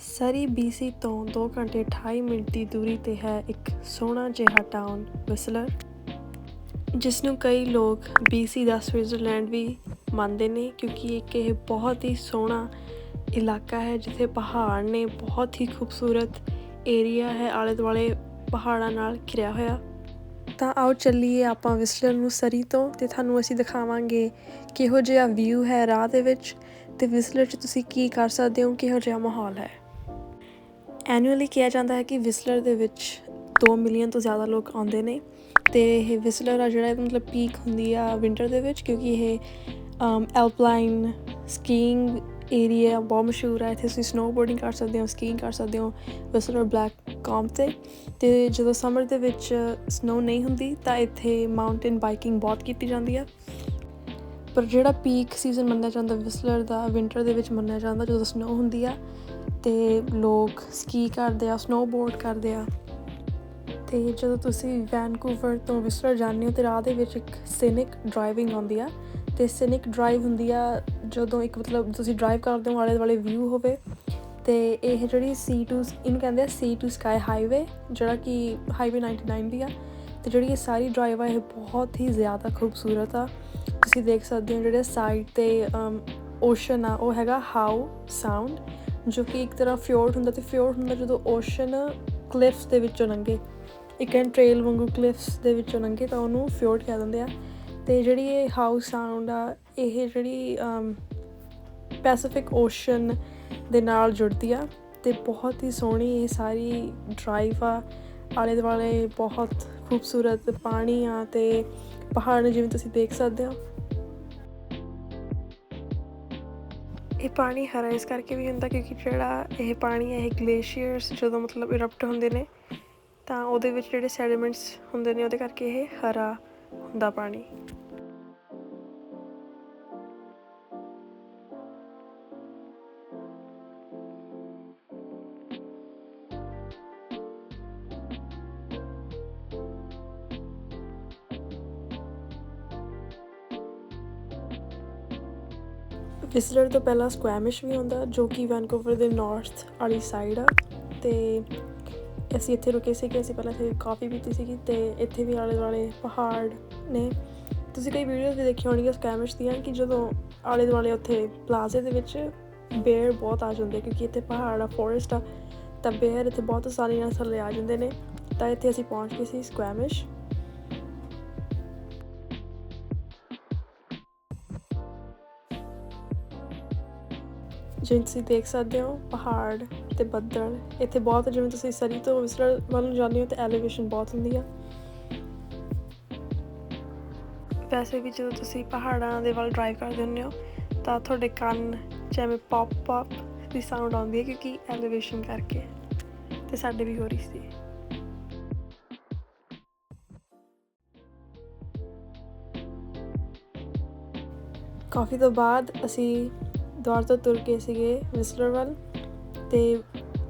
ਸਰੀ BC ਤੋਂ 2 ਘੰਟੇ 28 minute ਦੀ ਦੂਰੀ ਤੇ ਹੈ ਇੱਕ ਸੋਹਣਾ ਜਿਹਾ ਟਾਊਨ ਵਿਸਲਰ ਜਿਸ ਨੂੰ ਕਈ ਲੋਕ BC ਦਾ ਸਵਿਟਜ਼ਰਲੈਂਡ ਵੀ ਮੰਨਦੇ ਨੇ ਕਿਉਂਕਿ ਇੱਕ ਇਹ ਬਹੁਤ ਹੀ ਸੋਹਣਾ ਇਲਾਕਾ ਹੈ ਜਿੱਥੇ ਪਹਾੜ ਨੇ ਬਹੁਤ ਹੀ ਖੂਬਸੂਰਤ ਏਰੀਆ ਹੈ ਆਲੇ ਦੁਆਲੇ ਪਹਾੜਾਂ ਨਾਲ ਘਿਰਿਆ ਹੋਇਆ। ਤਾਂ ਆਓ ਚੱਲੀਏ ਆਪਾਂ ਵਿਸਲਰ ਨੂੰ ਸਰੀ ਤੋਂ ਤੇ ਤੁਹਾਨੂੰ ਅਸੀਂ ਦਿਖਾਵਾਂਗੇ ਕਿਹੋ ਜਿਹਾ ਵਿਊ ਹੈ ਰਾਹ ਦੇ ਵਿੱਚ ਤੇ ਵਿਸਲਰ 'ਚ ਤੁਸੀਂ ਕੀ ਕਰ ਸਕਦੇ ਹੋ, ਕਿਹੋ ਜਿਹਾ ਮਾਹੌਲ ਹੈ। ਐਨੂਅਲੀ ਕਿਹਾ ਜਾਂਦਾ ਹੈ ਕਿ ਵਿਸਲਰ ਦੇ ਵਿੱਚ 2 ਮਿਲੀਅਨ ਤੋਂ ਜ਼ਿਆਦਾ ਲੋਕ ਆਉਂਦੇ ਨੇ ਤੇ ਇਹ ਵਿਸਲਰ ਆ ਜਿਹੜਾ ਮਤਲਬ ਪੀਕ ਹੁੰਦੀ ਆ ਵਿੰਟਰ ਦੇ ਵਿੱਚ ਕਿਉਂਕਿ ਇਹ ਐਲਪਲਾਈਨ ਸਕੀਇੰਗ ਏਰੀਆ ਬਹੁਤ ਮਸ਼ਹੂਰ ਹੈ ਇੱਥੇ ਤੁਸੀਂ ਸਨੋਬੋਰਡਿੰਗ ਕਰ ਸਕਦੇ ਹੋ ਸਕੀਇੰਗ ਕਰ ਸਕਦੇ ਹੋ ਵਿਸਲਰ ਬਲੈਕ ਕਾਂਪ ਤੇ। ਤੇ ਜਦੋਂ ਸਮਰ ਦੇ ਵਿੱਚ ਸਨੋ ਨਹੀਂ ਹੁੰਦੀ ਤਾਂ ਇੱਥੇ ਮਾਊਂਟੇਨ ਬਾਈਕਿੰਗ ਬਹੁਤ ਕੀਤੀ ਜਾਂਦੀ ਆ। ਪਰ ਜਿਹੜਾ ਪੀਕ ਸੀਜ਼ਨ ਮੰਨਿਆ ਜਾਂਦਾ ਵਿਸਲਰ ਦਾ ਵਿੰਟਰ ਦੇ ਵਿੱਚ ਮੰਨਿਆ ਜਾਂਦਾ, ਜਦੋਂ ਸਨੋ ਹੁੰਦੀ ਆ, ਤੇ ਲੋਕ ਸਕੀ ਕਰਦੇ ਆ ਸਨੋਬੋਰਡ ਕਰਦੇ ਆ। ਤੇ ਜਦੋਂ ਤੁਸੀਂ ਵੈਨਕੂਵਰ ਤੋਂ ਵਿਸਲਰ ਜਾਂਦੇ ਹੋ, ਤੇ ਰਾਹ ਦੇ ਵਿੱਚ ਇੱਕ ਸਿਨਿਕ ਡਰਾਈਵਿੰਗ ਆਉਂਦੀ ਆ। ਤੇ ਸਿਨਿਕ ਡਰਾਈਵ ਹੁੰਦੀ ਆ, ਜਦੋਂ ਇੱਕ ਮਤਲਬ ਤੁਸੀਂ ਡਰਾਈਵ ਕਰਦੇ ਹੋ, ਆਲੇ ਦੁਆਲੇ ਵਿਊ ਹੋਵੇ, ਤੇ ਇਹ ਜਿਹੜੀ ਸੀ ਟੂ ਇਹਨੂੰ ਕਹਿੰਦੇ ਆ ਸੀ ਟੂ ਸਕਾਈ ਹਾਈਵੇ ਜਿਹੜਾ ਕਿ ਹਾਈਵੇ 99 ਦੀ ਆ। ਤੇ ਜਿਹੜੀ ਇਹ ਸਾਰੀ ਡਰਾਈਵ ਆ, ਇਹ ਬਹੁਤ ਹੀ ਜ਼ਿਆਦਾ ਖੂਬਸੂਰਤ ਆ। ਤੁਸੀਂ ਦੇਖ ਸਕਦੇ ਹੋ ਜਿਹੜੇ ਸਾਈਡ ਤੇ ਓਸ਼ਨ ਆ, ਉਹ ਹੈਗਾ ਹਾਊ ਸਾਊਂਡ ਜੋ ਕਿ ਇੱਕ ਤਰ੍ਹਾਂ ਫਿਓਰਡ ਹੁੰਦਾ ਤੇ ਫਿਓਰਡ ਹੁੰਦਾ ਜਦੋਂ ਓਸ਼ਨ ਕਲਿਫਸ ਦੇ ਵਿੱਚੋਂ ਲੰਘੇ, ਇੱਕ ਐਂਡ ਟ੍ਰੇਲ ਵਾਂਗੂ ਕਲਿਫਸ ਦੇ ਵਿੱਚੋਂ ਲੰਘੇ ਤਾਂ ਉਹਨੂੰ ਫਿਓਰਡ ਕਹਿ ਦਿੰਦੇ ਆ। ਤੇ ਜਿਹੜੀ ਇਹ ਹਾਊ ਸਾਊਂਡ ਆ, ਇਹ ਜਿਹੜੀ ਪੈਸੀਫਿਕ ਓਸ਼ਨ ਦੇ ਨਾਲ ਜੁੜਦੀ ਆ ਤੇ ਬਹੁਤ ਹੀ ਸੋਹਣੀ ਇਹ ਸਾਰੀ ਡਰਾਈਵ ਆ। ਆਲੇ ਦੁਆਲੇ ਬਹੁਤ ਖੂਬਸੂਰਤ ਪਾਣੀ ਆ ਤੇ ਪਹਾੜ ਜਿਵੇਂ ਤੁਸੀਂ ਦੇਖ ਸਕਦੇ ਹੋ ਇਹ ਪਾਣੀ ਹਰਾ ਇਸ ਕਰਕੇ ਵੀ ਹੁੰਦਾ ਕਿਉਂਕਿ ਜਿਹੜਾ ਇਹ ਪਾਣੀ ਹੈ, ਇਹ ਗਲੇਸ਼ੀਅਰਸ ਜਦੋਂ ਮਤਲਬ ਇਰਪਟ ਹੁੰਦੇ ਨੇ, ਤਾਂ ਉਹਦੇ ਵਿੱਚ ਜਿਹੜੇ ਸੈਡੀਮੈਂਟਸ ਹੁੰਦੇ ਨੇ, ਉਹਦੇ ਕਰਕੇ ਇਹ ਹਰਾ ਹੁੰਦਾ ਪਾਣੀ। ਵਿਸਲਰ ਤੋਂ ਪਹਿਲਾਂ ਸਕੁਐਮਿਸ਼ ਵੀ ਹੁੰਦਾ, ਜੋ ਕਿ ਵੈਨਕੂਵਰ ਦੇ ਨਾਰਥ ਵਾਲੀ ਸਾਈਡ ਆ। ਤੇ ਅਸੀਂ ਇੱਥੇ ਰੁਕੇ ਸੀ ਕਿ ਅਸੀਂ ਪਹਿਲਾਂ ਇੱਥੇ ਕਾਫੀ ਪੀਤੀ ਸੀਗੀ ਤੇ ਇੱਥੇ ਵੀ ਆਲੇ ਦੁਆਲੇ ਪਹਾੜ ਨੇ। ਤੁਸੀਂ ਕਈ ਵੀਡੀਓਜ਼ ਵੀ ਦੇਖੀ ਹੋਣਗੀਆਂ ਸਕੈਮਿਸ਼ ਦੀਆਂ ਕਿ ਜਦੋਂ ਆਲੇ ਦੁਆਲੇ ਉੱਥੇ ਪਲਾਜ਼ੇ ਦੇ ਵਿੱਚ ਬੇਅਰ ਬਹੁਤ ਆ ਜਾਂਦੇ, ਕਿਉਂਕਿ ਇੱਥੇ ਪਹਾੜ ਆ ਫੋਰੈਸਟ ਆ, ਤਾਂ ਬੇਅਰ ਇੱਥੇ ਬਹੁਤ ਆਸਾਨੀ ਨਾਲ ਥੱਲੇ ਆ ਜਾਂਦੇ ਨੇ। ਤਾਂ ਇੱਥੇ ਅਸੀਂ ਪਹੁੰਚ ਗਏ ਸੀ ਸਕੁਐਮਿਸ਼। ਜਿਵੇਂ ਤੁਸੀਂ ਦੇਖ ਸਕਦੇ ਹੋ, ਪਹਾੜ ਤੇ ਬੱਦਲ, ਇੱਥੇ ਬਹੁਤ ਜਿਵੇਂ ਤੁਸੀਂ ਸਰੀ ਤੋਂ ਵਿਸਲਰ ਵੱਲ ਨੂੰ ਜਾਂਦੇ ਹੋ ਤੇ ਐਲੀਵੇਸ਼ਨ ਬਹੁਤ ਹੁੰਦੀ ਆ। ਵੈਸੇ ਵੀ ਜਦੋਂ ਤੁਸੀਂ ਪਹਾੜਾਂ ਦੇ ਵੱਲ ਡਰਾਈਵ ਕਰਦੇ ਹੁੰਦੇ ਹੋ, ਤਾਂ ਤੁਹਾਡੇ ਕੰਨ ਜਿਵੇਂ ਪੌਪ ਪੌਪ ਦੀ ਸਾਊਂਡ ਆਉਂਦੀ ਹੈ ਕਿਉਂਕਿ ਐਲੀਵੇਸ਼ਨ ਕਰਕੇ ਤੇ ਸਾਡੇ ਵੀ ਹੋ ਰਹੀ ਸੀ। ਕਾਫੀ ਤੋਂ ਬਾਅਦ ਅਸੀਂ ਦੁਆਰ ਤੋਂ ਤੁਰ ਕੇ ਸੀਗੇ ਵਿਸਲਰ ਵੱਲ ਤੇ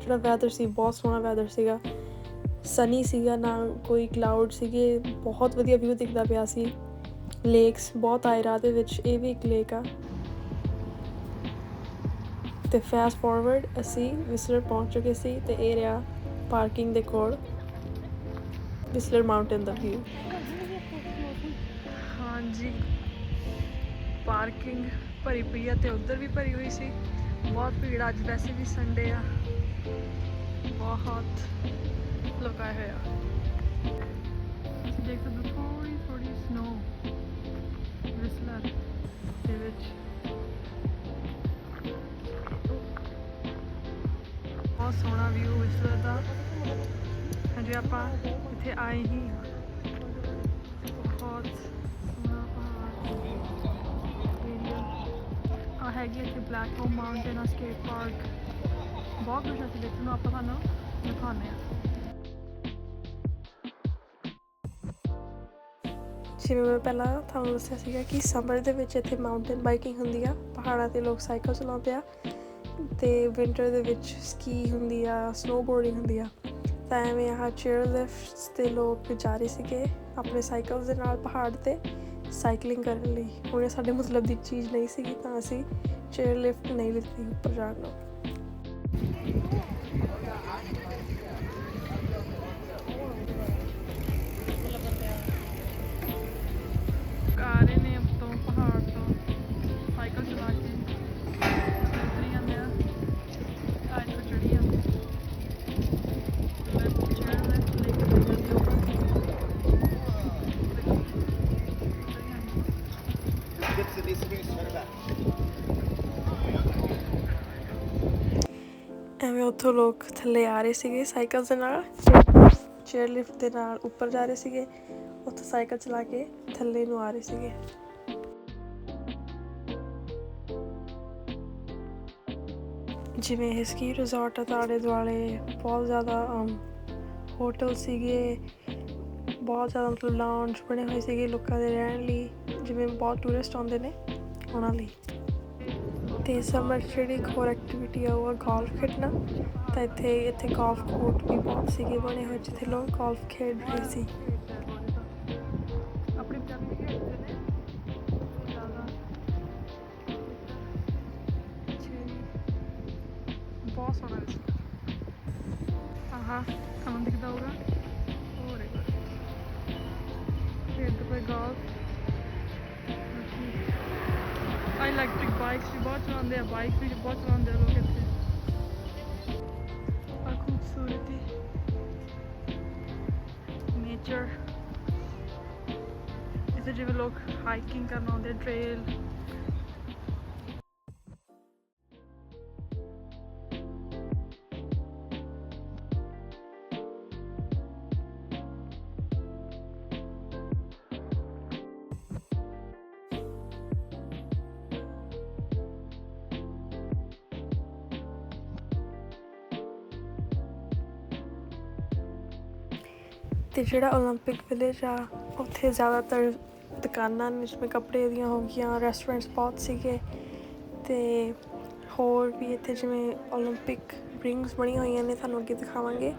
ਜਿਹੜਾ ਵੈਦਰ ਸੀ, ਬਹੁਤ ਸੋਹਣਾ ਵੈਦਰ ਸੀਗਾ। ਸਨੀ ਸੀਗਾ ਨਾ ਕੋਈ ਕਲਾਊਡ ਸੀਗੇ, ਬਹੁਤ ਵਧੀਆ ਵਿਊ ਦਿਖਦਾ ਪਿਆ ਸੀ। ਲੇਕਸ ਬਹੁਤ ਆਏ ਰਾਹ ਦੇ ਵਿੱਚ, ਇਹ ਵੀ ਇੱਕ ਲੇਕ ਆ। ਤੇ ਫਾਸਟ ਫਾਰਵਰਡ ਅਸੀਂ ਵਿਸਲਰ ਪਹੁੰਚ ਚੁੱਕੇ ਸੀ ਤੇ ਇਹ ਰਿਹਾ ਪਾਰਕਿੰਗ ਦੇ ਕੋਲ ਵਿਸਲਰ ਮਾਊਂਟੇਨ ਦਾ ਵਿਊ ਹਾਂਜੀ। ਪਾਰਕਿੰਗ ਭਰੀ ਪਈ ਆ ਤੇ ਉਧਰ ਵੀ ਭਰੀ ਹੋਈ ਸੀ। ਬਹੁਤ ਭੀੜ ਅੱਜ ਵੈਸੇ ਵੀ ਸੰਡੇ ਆ। ਬਹੁਤ ਲੋਕ ਆਏ ਹੋਏ ਆ। ਦੇਖ ਸਕਦੇ ਹੋ ਥੋੜੀ ਥੋੜੀ ਸਨੋ ਵਿਸਲਰ ਦੇ ਵਿੱਚ। ਬਹੁਤ ਸੋਹਣਾ ਵਿਊ ਵਿਸਲਰ ਦਾ। ਹਜੇ ਆਪਾਂ ਇੱਥੇ ਆਏ ਹੀ। ਹੈਗੀ ਇੱਥੇ ਬਲੈਕ ਹੋਮ ਮਾਊਂਟੇਨ ਆ ਸਕੇਟ ਪਾਰਕ ਬਹੁਤ ਕੁਝ ਅਸੀਂ ਦੇਖਣ ਨੂੰ, ਆਪਾਂ ਤੁਹਾਨੂੰ ਦਿਖਾਉਂਦੇ ਆ ਜਿਵੇਂ ਮੈਂ ਪਹਿਲਾਂ ਤੁਹਾਨੂੰ ਦੱਸਿਆ ਸੀਗਾ ਕਿ ਸਮਰ ਦੇ ਵਿੱਚ ਇੱਥੇ ਮਾਊਂਟੇਨ ਬਾਈਕਿੰਗ ਹੁੰਦੀ ਆ, ਪਹਾੜਾਂ ਤੇ ਲੋਕ ਸਾਈਕਲ ਚਲਾਉਂਦੇ ਆ, ਤੇ ਵਿੰਟਰ ਦੇ ਵਿੱਚ ਸਕੀ ਹੁੰਦੀ ਆ ਸਨੋਬੋਰਡਿੰਗ ਹੁੰਦੀ ਆ। ਤਾਂ ਐਵੇਂ ਆਹ ਚੇਅਰ ਲਿਫਟਸ ਤੇ ਲੋਕ ਜਾ ਰਹੇ ਸੀਗੇ ਆਪਣੇ ਸਾਈਕਲ ਦੇ ਨਾਲ ਪਹਾੜ ਤੇ। ਸਾਈਕਲਿੰਗ ਕਰਨ ਲਈ ਹੁਣ ਇਹ ਸਾਡੇ ਮਤਲਬ ਦੀ ਚੀਜ਼ ਨਹੀਂ ਸੀਗੀ, ਤਾਂ ਅਸੀਂ ਚੇਅਰ ਲਿਫਟ ਨਹੀਂ ਲਿੱਤੀ, ਉੱਪਰ ਜਾਣ ਨੂੰ। ਐਵੇਂ ਉੱਥੋਂ ਲੋਕ ਥੱਲੇ ਆ ਰਹੇ ਸੀਗੇ ਸਾਈਕਲ ਦੇ ਨਾਲ ਚੇਅਰ ਲਿਫਟ ਦੇ ਨਾਲ ਉੱਪਰ ਜਾ ਰਹੇ ਸੀਗੇ, ਉੱਥੋਂ ਸਾਈਕਲ ਚਲਾ ਕੇ ਥੱਲੇ ਨੂੰ ਆ ਰਹੇ ਸੀਗੇ। ਜਿਵੇਂ ਇਹ ਸਕੀ ਰਿਜ਼ੋਰਟ ਆਲੇ ਦੁਆਲੇ ਬਹੁਤ ਜ਼ਿਆਦਾ ਹੋਟਲ ਸੀਗੇ, ਬਹੁਤ ਜ਼ਿਆਦਾ ਮਤਲਬ ਲਾਉਂਜ ਬਣੇ ਹੋਏ ਸੀਗੇ ਲੋਕਾਂ ਦੇ ਰਹਿਣ ਲਈ, ਜਿਵੇਂ ਬਹੁਤ ਟੂਰਿਸਟ ਆਉਂਦੇ ਨੇ ਉਹਨਾਂ ਲਈ। ਤੇ ਸਮਰ ਜਿਹੜੀ ਇੱਕ ਹੋਰ ਐਕਟੀਵਿਟੀ ਆ, ਉਹ ਆ ਗੋਲਫ ਖੇਡਣਾ। ਤਾਂ ਇੱਥੇ ਇੱਥੇ ਗੋਲਫ ਕੋਰਟ ਵੀ ਬਹੁਤ ਸੀਗੇ ਬਣੇ ਹੋਏ, ਜਿੱਥੇ ਲੋਕ ਗੋਲਫ ਖੇਡ ਰਹੇ ਸੀ। ਬਹੁਤ ਸੋਹਣਾ ਆਹਾ ਤੁਹਾਨੂੰ ਦਿਖਦਾ ਹੋਗਾ ਹੋਰ ਇੱਕ। ਖੇਡਦੇ ਪਏ ਗਾਲਫ ਇਲੈਕਟ੍ਰਿਕ ਬਾਈਕਸ ਵੀ ਬਹੁਤ ਚਲਾਉਂਦੇ ਆ ਬਾਈਕ ਵੀ ਬਹੁਤ ਚਲਾਉਂਦੇ ਆ ਲੋਕ ਇੱਥੇ। ਆ ਖੂਬਸੂਰਤੀ ਨੇਚਰ ਇੱਥੇ ਜਿਵੇਂ ਲੋਕ ਹਾਈਕਿੰਗ ਕਰਨ ਆਉਂਦੇ ਟ੍ਰੇਲ ਤੇ ਜਿਹੜਾ 올림픽 ਵਿਲੇਜ ਆ ਉੱਥੇ ਜ਼ਿਆਦਾਤਰ ਦੁਕਾਨਾਂ ਨੇ ਜਿਵੇਂ ਕੱਪੜੇ ਦੀਆਂ ਹੋ ਗਈਆਂ ਰੈਸਟੋਰੈਂਟਸ ਬਹੁਤ ਸੀਗੇ ਤੇ ਹੋਰ ਵੀ ਇੱਥੇ ਜਿਵੇਂ 올림픽 ਰਿੰਗਸ ਬਣੀਆਂ ਹੋਈਆਂ ਨੇ ਤੁਹਾਨੂੰ ਅੱਗੇ ਦਿਖਾਵਾਂਗੇ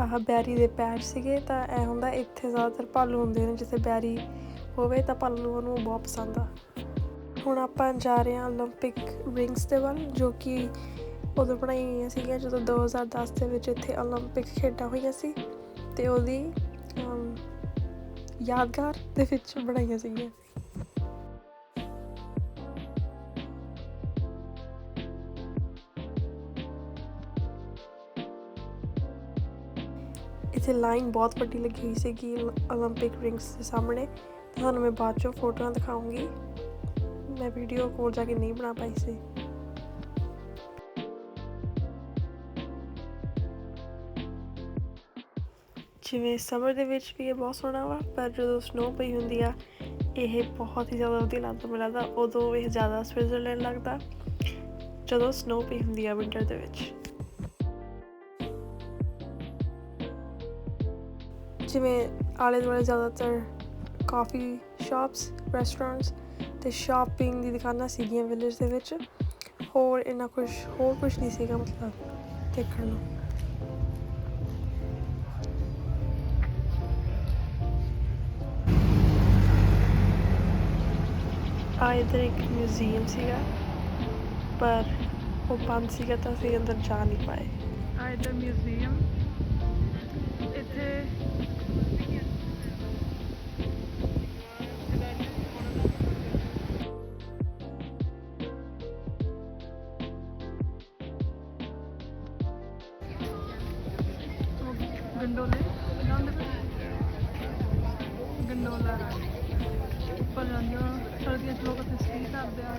ਆਹ ਬੈਰੀ ਦੇ ਪੈਰ ਸੀਗੇ ਤਾਂ ਇਹ ਹੁੰਦਾ ਇੱਥੇ ਜ਼ਿਆਦਾਤਰ ਭਾਲੂ ਹੁੰਦੇ ਨੇ ਜਿੱਥੇ ਬੈਰੀ ਹੋਵੇ ਤਾਂ ਭਾਲੂ ਨੂੰ ਬਹੁਤ ਪਸੰਦ ਆ ਹੁਣ ਆਪਾਂ ਜਾ ਰਹੇ ਹਾਂ 올림픽 ਰਿੰਗਸ ਦੇ ਵੱਲ ਜੋ ਕਿ ਉਦੋਂ ਬਣਾਈਆਂ ਹੋਈਆਂ ਸੀਗੀਆਂ ਜਦੋਂ 2010 ਦੇ ਵਿੱਚ ਇੱਥੇ 올림픽 ਖੇਡਾਂ ਹੋਈਆਂ ਸੀ ਤੇ ਉਹਦੀ ਅਮ, ਯਾਦਗਾਰ ਦੇ ਵਿੱਚ ਬਣਾਈਆਂ ਸੀਗੀਆਂ ਇੱਥੇ ਲਾਈਨ ਬਹੁਤ ਵੱਡੀ ਲੱਗੀ ਹੋਈ ਸੀਗੀ 올림픽 ਰਿੰਗਸ ਦੇ ਸਾਹਮਣੇ ਤੇ ਤੁਹਾਨੂੰ ਮੈਂ ਬਾਅਦ ਚੋਂ ਫੋਟੋਆਂ ਦਿਖਾਉਂਗੀ ਮੈਂ ਵੀਡੀਓ ਕੋਲ ਜਾ ਕੇ ਨਹੀਂ ਬਣਾ ਪਾਈ ਸੀ ਜਿਵੇਂ ਸਮਰ ਦੇ ਵਿੱਚ ਵੀ ਇਹ ਬਹੁਤ ਸੋਹਣਾ ਵਾ ਪਰ ਜਦੋਂ ਸਨੋ ਪਈ ਹੁੰਦੀ ਆ ਇਹ ਬਹੁਤ ਹੀ ਜ਼ਿਆਦਾ ਵਧੀਆ ਲੱਗਦਾ ਮੈਨੂੰ ਲੱਗਦਾ ਉਦੋਂ ਇਹ ਜ਼ਿਆਦਾ ਸਵਿਟਜ਼ਰਲੈਂਡ ਲੱਗਦਾ ਜਦੋਂ ਸਨੋ ਪਈ ਹੁੰਦੀ ਆ ਵਿੰਟਰ ਦੇ ਵਿੱਚ ਜਿਵੇਂ ਆਲੇ ਦੁਆਲੇ ਜ਼ਿਆਦਾਤਰ ਕਾਫੀ ਸ਼ਾਪਸ ਰੈਸਟੋਰੈਂਟਸ ਤੇ ਸ਼ਾਪਿੰਗ ਦੀ ਦੁਕਾਨਾਂ ਸੀਗੀਆਂ ਵਿਲੇਜ ਦੇ ਵਿੱਚ। ਹੋਰ ਇੰਨਾ ਕੁਝ ਹੋਰ ਕੁਝ ਨਹੀਂ ਸੀਗਾ ਮਤਲਬ ਦੇਖਣ ਨੂੰ। ਆ ਇੱਧਰ ਇੱਕ ਮਿਊਜ਼ੀਅਮ ਸੀਗਾ, ਪਰ ਉਹ ਬੰਦ ਸੀਗਾ ਤਾਂ ਅਸੀਂ ਅੰਦਰ ਜਾ ਨਹੀਂ ਪਾਏ। ਆ ਇੱਧਰ ਮਿਊਜ਼ੀਅਮ ਉੱਪਰ ਜਾਂਦੇ ਹੋ ਸਰਦੀਆਂ ਚ ਲੋਕ ਉੱਥੇ ਸਕੀ ਕਰਦੇ ਆ।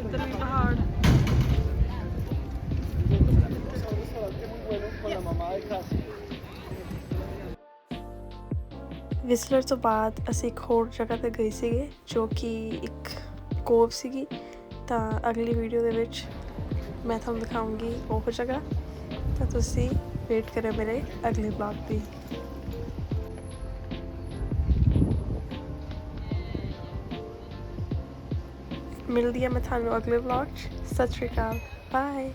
ਇੱਧਰ ਵੀ ਪਹਾੜ। ਵਿਸਲਰ ਤੋਂ ਬਾਅਦ ਅਸੀਂ ਇੱਕ ਹੋਰ ਜਗ੍ਹਾ ਤੇ ਗਏ ਸੀਗੇ, ਜੋ ਕਿ ਇੱਕ ਕੋਵ ਸੀਗੀ। ਤਾਂ ਅਗਲੀ ਵੀਡੀਓ ਦੇ ਵਿੱਚ ਮੈਂ ਤੁਹਾਨੂੰ ਦਿਖਾਉਂਗੀ ਉਹ ਜਗ੍ਹਾ। ਤਾਂ ਤੁਸੀਂ ਵੇਟ ਕਰਿਓ ਮੇਰੇ ਅਗਲੇ ਬਲੌਗ ਦੀ ਮਿਲਦੀ ਹਾਂ ਮੈਂ ਤੁਹਾਨੂੰ ਅਗਲੇ ਵਲੌਗ 'ਚ ਸਤਿ ਸ਼੍ਰੀ ਅਕਾਲ ਬਾਏ